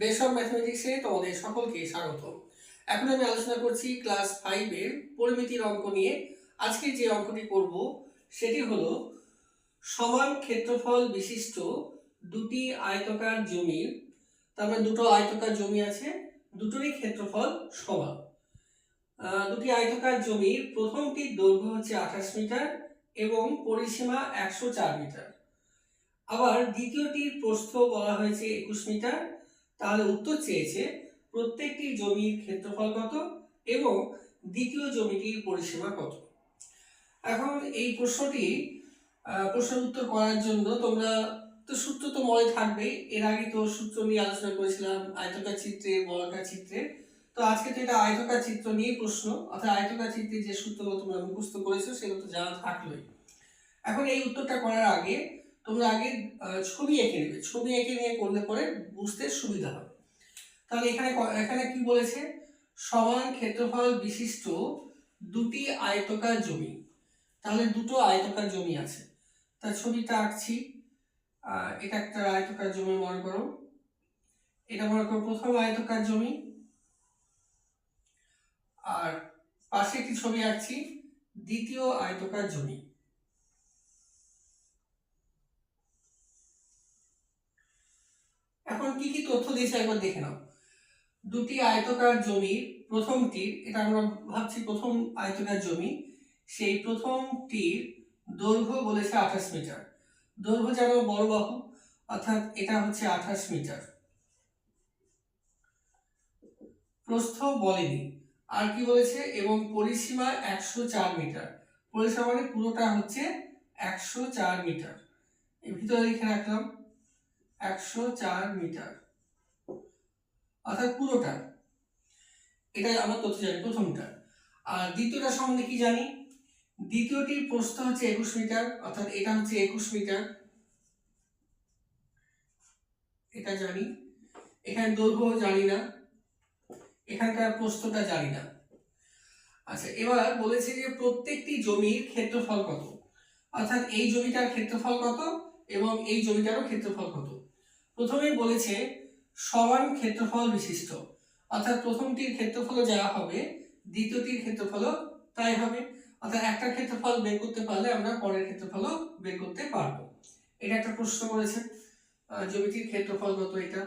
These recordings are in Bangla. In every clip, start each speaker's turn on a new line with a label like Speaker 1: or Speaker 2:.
Speaker 1: বেস অফ ম্যাথমেটিক্সে তোমাদের সকলকে স্বাগত। এখন আমি আলোচনা করছি ক্লাস ফাইভের পরিমিতির অঙ্ক নিয়ে। আজকে যে অঙ্কটি করব, সেটি হলো সমান ক্ষেত্রফল বিশিষ্ট দুটি আয়তকার জমির, তার মানে দুটো আয়তকার জমি আছে, দুটোরই ক্ষেত্রফল সমান। দুটি আয়তকার জমির প্রথমটির দৈর্ঘ্য হচ্ছে আঠাশ মিটার এবং পরিসীমা একশো চার মিটার। আবার দ্বিতীয়টির প্রস্থ বলা হয়েছে একুশ মিটার তাহলে উত্তর চেয়েছে প্রত্যেকটি জমির ক্ষেত্রফল কত এবং দ্বিতীয় জমিটির পরিসীমা কত? এখন এই প্রশ্নটি প্রশ্নের উত্তর করার জন্য তোমরা, তো সূত্র তো মনে থাকবে, এর আগে তো সূত্র নিয়ে আলোচনা করেছিলাম, আয়তকার চিত্রে, বর্গাকার চিত্রে। তো আজকে তো এটা আয়তকার চিত্র নিয়ে প্রশ্ন, অর্থাৎ আয়তকার চিত্রে যে সূত্রগুলো তোমরা মুখস্থ করেছ সেগুলো তো জানা থাকলোই। এখন এই উত্তরটা করার আগে তোমরা আগে ছবি এঁকে নেবে। ছবি এঁকে নিয়ে করলে পরে বুঝতে সুবিধা হবে। তাহলে এখানে এখানে কি বলেছে? সমান ক্ষেত্রফল বিশিষ্ট দুটি আয়তকার জমি। তাহলে দুটো আয়তকার জমি আছে। তার ছবিটা আঁকছি। এটা একটা আয়তকার জমি মনে করো। এটা মনে করো প্রথম আয়তকার জমি। আর পাশে একটি ছবি আঁকছি। দ্বিতীয় আয়তকার জমি এখন কি কি তথ্য দিয়েছে একবার দেখে নাও। দুটি আয়তকার জমির প্রথমটির এটা আমরা ভাবছি প্রথম আয়তকার জমি, সেই প্রথমটির দৈর্ঘ্য বলেছে আঠাশ মিটার। দৈর্ঘ্য যেন বড় বাহু, অর্থাৎ এটা হচ্ছে আঠাশ মিটার। প্রস্থ বলেনি, আর কি বলেছে? এবং পরিসীমা একশো চার মিটার। পরিসীমা মানে পুরোটা হচ্ছে একশো চার মিটার। এর ভিতরে লিখে রাখলাম একশো চার মিটার। অর্থাৎ পুরোটা। এটা আমরা তথ্য জানি প্রথমটা আর দ্বিতীয়টা সম্বন্ধে কি জানি? দ্বিতীয়টির প্রস্থ হচ্ছে একুশ মিটার, অর্থাৎ এটা হচ্ছে একুশ মিটার। এটা জানি। এখানে দৈর্ঘ্য জানি না। এখানকার প্রস্থটা জানি না। আচ্ছা এবার বলেছে যে প্রত্যেকটি জমির ক্ষেত্রফল কত? অর্থাৎ এই জমিটার ক্ষেত্রফল কত? এবং এই জমিটারও ক্ষেত্রফল কত? প্রথমেই বলেছে সমান ক্ষেত্রফল বিশিষ্ট। অর্থাৎ প্রথমটির ক্ষেত্রফল যা হবে, দ্বিতীয়টির ক্ষেত্রফল তাই হবে। অর্থাৎ একটা ক্ষেত্রফল বের করতে পারলে আমরা পরের ক্ষেত্রফলও বের করতে পারব। এটা একটা প্রশ্ন করেছে জমিটির ক্ষেত্রফল কত এটা?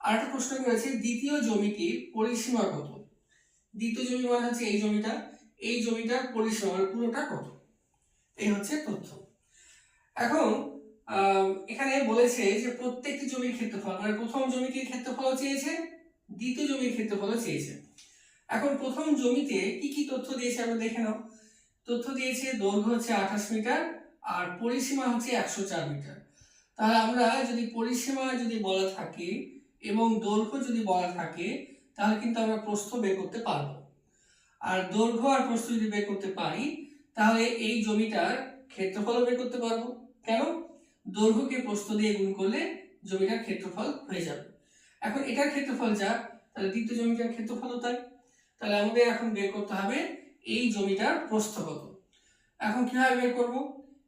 Speaker 1: আর একটা প্রশ্ন করেছে, দ্বিতীয় জমিটির পরিসীমা কত? দ্বিতীয় জমি মানে হচ্ছে এই জমিটা, এই জমিটার পরিসীমা পুরোটা কত? এই হচ্ছে তথ্য। এখন এখানে বলেছে যে প্রত্যেকটি জমির ক্ষেত্রফল মানে প্রথম জমিটির ক্ষেত্রফল চেয়েছে, দ্বিতীয় জমির ক্ষেত্রফল চেয়েছে। এখন প্রথম জমিতে কি কি তথ্য দিয়েছে আমরা দেখে নাও। তথ্য দিয়েছে দৈর্ঘ্য হচ্ছে আঠাশ মিটার আর পরিসীমা হচ্ছে একশো চার মিটার। তাহলে আমরা যদি পরিসীমা যদি বলা থাকে এবং দৈর্ঘ্য যদি বলা থাকে, তাহলে কিন্তু আমরা প্রস্থ বের করতে পারব। আর দৈর্ঘ্য আর প্রস্থ যদি বের করতে পারি, তাহলে এই জমিটার ক্ষেত্রফলও বের করতে পারব। কেন? দৈর্ঘ্যকে প্রস্থ দিয়ে গুণ করলে জমিটার ক্ষেত্রফল হয়ে যাবে। এখন এটার ক্ষেত্রফল যা, তাহলে দ্বিতীয় জমিটার ক্ষেত্রফলও তাই। তাহলে আমাদের এখন বের করতে হবে এই জমিটার প্রস্থ কত। এখন কীভাবে বের করব?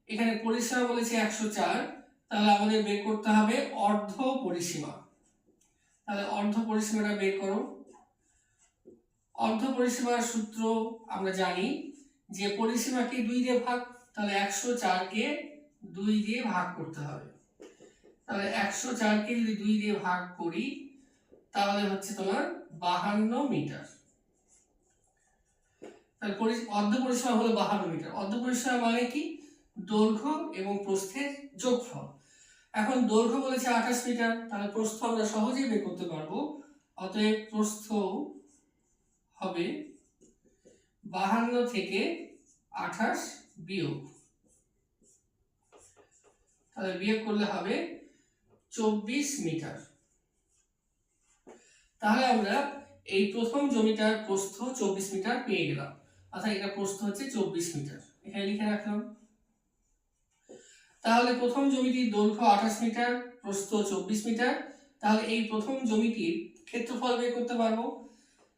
Speaker 1: এখানে পরিসীমা বলেছে একশো চার, তাহলে আমাদের বের করতে হবে অর্ধ পরিসীমা। তাহলে অর্ধ পরিসীমাটা বের করো। অর্ধ পরিসীমার সূত্র আমরা জানি যে পরিসীমাকে দুই দিয়ে ভাগ, তাহলে একশো চারকে দুই দিয়ে ভাগ করতে হবে। তাহলে একশো চারকে যদি দুই দিয়ে ভাগ করি, তাহলে হচ্ছে তোমার বাহান্ন মিটার। পরি- অর্ধ পরিসীমা হলো বাহান্ন মিটার। অর্ধ পরিসীমা মানে কি? দৈর্ঘ্য এবং প্রস্থের যোগফল। এখন দৈর্ঘ্য বলেছে আঠাশ মিটার, তাহলে প্রস্থ আমরা সহজেই বের করতে পারব। অতএব প্রস্থ হবে বাহান্ন থেকে আঠাশ বিয়োগ। তাহলে বিয়োগ করলে হবে চব্বিশ মিটার। তাহলে আমরা এই প্রথম জমিটার প্রস্থ চব্বিশ মিটার পেয়ে গেলাম। অর্থাৎ এটা প্রস্থ হচ্ছে চব্বিশ মিটার। এখানে লিখে রাখলাম। তাহলে প্রথম জমিটির দৈর্ঘ্য আঠাশ মিটার, প্রস্থ চব্বিশ মিটার। তাহলে এই প্রথম জমিটির ক্ষেত্রফল বের করতে পারব।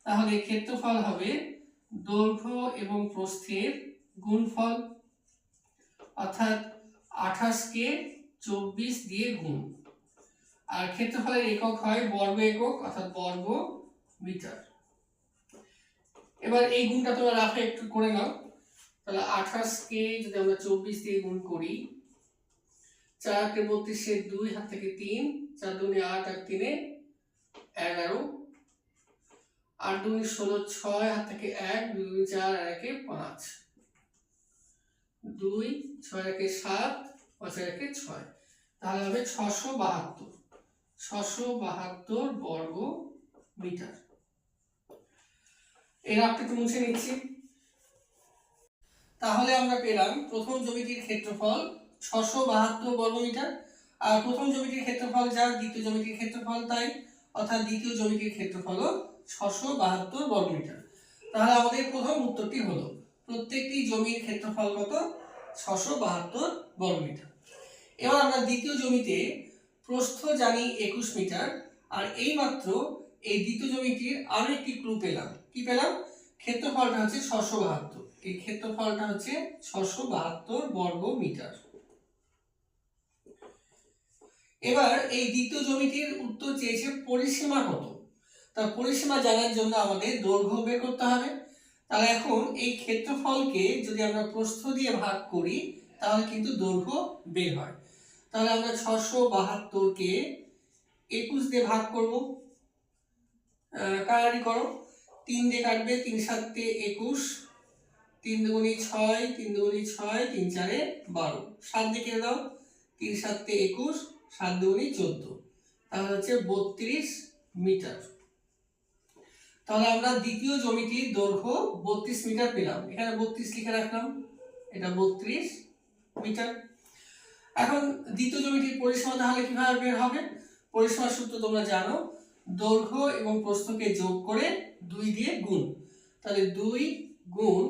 Speaker 1: তাহলে ক্ষেত্রফল হবে দৈর্ঘ্য এবং প্রস্থের গুণফল। অর্থাৎ আঠাশকে চব্বিশ দিয়ে গুণ। আর ক্ষেত্রফলের একক হয় বর্গ একক, অর্থাৎ বর্গ মিটার। এবার এই গুণটা তোমরা রাফে একটু করে নাও। তাহলে আঠাশকে যদি আমরা চব্বিশ দিয়ে গুণ করি, চারকে বত্রিশে দুই হাত থেকে তিন, চার দুনি আট আর তিনে এগারো। আট দুনি ষোলো, ছয় হাত থেকে এক, দুই চার, আর একে পাঁচ। দুই, ছয়, একে সাত পাঁচ আর একে ছয়। তাহলে হবে ছশো বাহাত্তর। ছশো বাহাত্তর বর্গ মিটার। এর আপনি একটু মুছে নিচ্ছি। তাহলে আমরা পেলাম প্রথম জমিটির ক্ষেত্রফল ছশো বাহাত্তর বর্গমিটার আর প্রথম জমিটির ক্ষেত্রফল যা, দ্বিতীয় জমিটির ক্ষেত্রফল তাই। অর্থাৎ দ্বিতীয় জমিটির ক্ষেত্রফল ছশো বাহাত্তর বর্গমিটার তাহলে আমাদের প্রথম উত্তরটি হলো, প্রত্যেকটি জমির ক্ষেত্রফল কত? ছশো বাহাত্তর বর্গমিটার এবার আমরা দ্বিতীয় জমিতে প্রস্থ জানি একুশ মিটার, আর এইমাত্র এই দ্বিতীয় জমিটির আরও একটি ক্লু পেলাম। কি পেলাম? ক্ষেত্রফলটা হচ্ছে ছশো বাহাত্তর। এই ক্ষেত্রফলটা হচ্ছে ছশো বাহাত্তর বর্গ মিটার। এবার এই দ্বিতীয় জমিটির উত্তর চেয়েছে পরিসীমা কত? তা পরিসীমা জানার জন্য আমাদের দৈর্ঘ্য বের করতে হবে। তাহলে এখন এই ক্ষেত্রফলকে যদি আমরা প্রস্থ দিয়ে ভাগ করি, তাহলে কিন্তু দৈর্ঘ্য বের হয়। তাহলে আমরা ছশো বাহাত্তরকে একুশ দিয়ে ভাগ করব। কারারি করো। তিন দিয়ে কাটবে, তিন সাতে একুশ, তিন দুগুনি ছয়, তিন দুগুনি ছয়, তিন চারে বারো। সাত দিয়ে কেটে দাও, তিন সাতে একুশ, সাত দুগুনি চোদ্দ। তাহলে হচ্ছে বত্রিশ মিটার। তাহলে আমরা দ্বিতীয় জমিটির দৈর্ঘ্য বত্রিশ মিটার পেলাম। এখানে বত্রিশ লিখে রাখলাম। এটা বত্রিশ মিটার। এখন দ্বিতীয় জমিটির পরিসীমা তাহলে কীভাবে বের হবে? পরিসীমার সূত্র তোমরা জানো, দৈর্ঘ্য এবং প্রস্থকে যোগ করে দুই দিয়ে গুণ। তাহলে দুই গুণ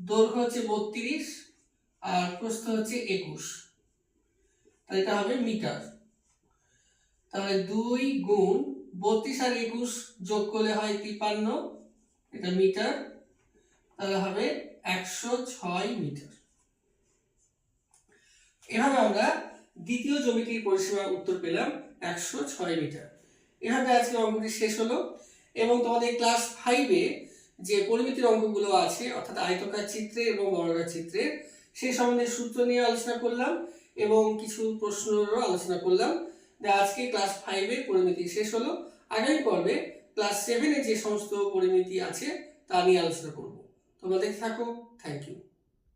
Speaker 1: দৈর্ঘ্য হচ্ছে বত্রিশ আর প্রস্থ হচ্ছে একুশ। তাহলে এটা হবে মিটার। তাহলে দুই গুণ বত্রিশ আর একুশ যোগ করলে হয় তিপান্ন এটা মিটার, তাহলে হবে একশো ছয় মিটার। এভাবে আমরা দ্বিতীয় জমিটির পরিসীমার উত্তর পেলাম, একশো ছয় মিটার। এভাবে আজকে অঙ্কটি শেষ হলো এবং তোমাদের ক্লাস ফাইভে যে পরিমিতির অঙ্কগুলো আছে, অর্থাৎ আয়তকার চিত্রে এবং বর্গাকার চিত্রে, সেই সম্বন্ধে সূত্র নিয়ে আলোচনা করলাম এবং কিছু প্রশ্নেরও আলোচনা করলাম। আজকে ক্লাস ফাইভের পরিমিতি শেষ হলো। আগামী পর্বে ক্লাস সেভেনে যে সমস্ত পরিমিতি আছে, তা নিয়ে আলোচনা করব। তোমরা দেখতে থাকো। Thank you